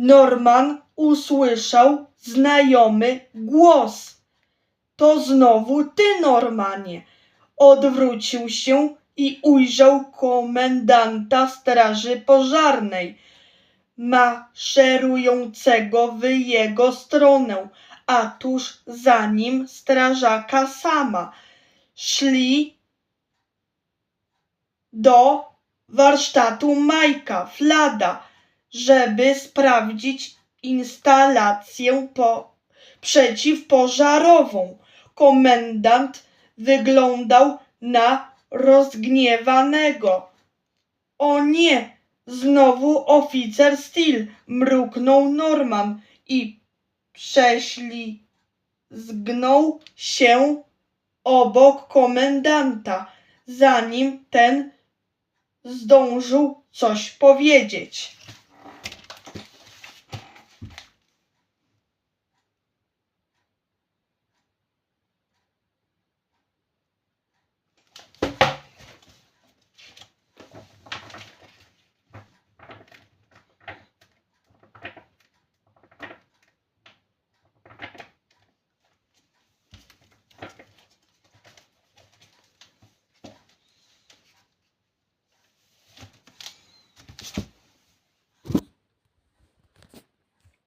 Norman usłyszał znajomy głos. To znowu ty, Normanie. Odwrócił się i ujrzał komendanta straży pożarnej, maszerującego w jego stronę, a tuż za nim strażaka sama. Szli do warsztatu Majka Flada, żeby sprawdzić instalację po, przeciwpożarową. Komendant wyglądał na rozgniewanego. O nie, znowu oficer Steel, mruknął Norman i prześlizgnął się obok komendanta, zanim ten zdążył coś powiedzieć.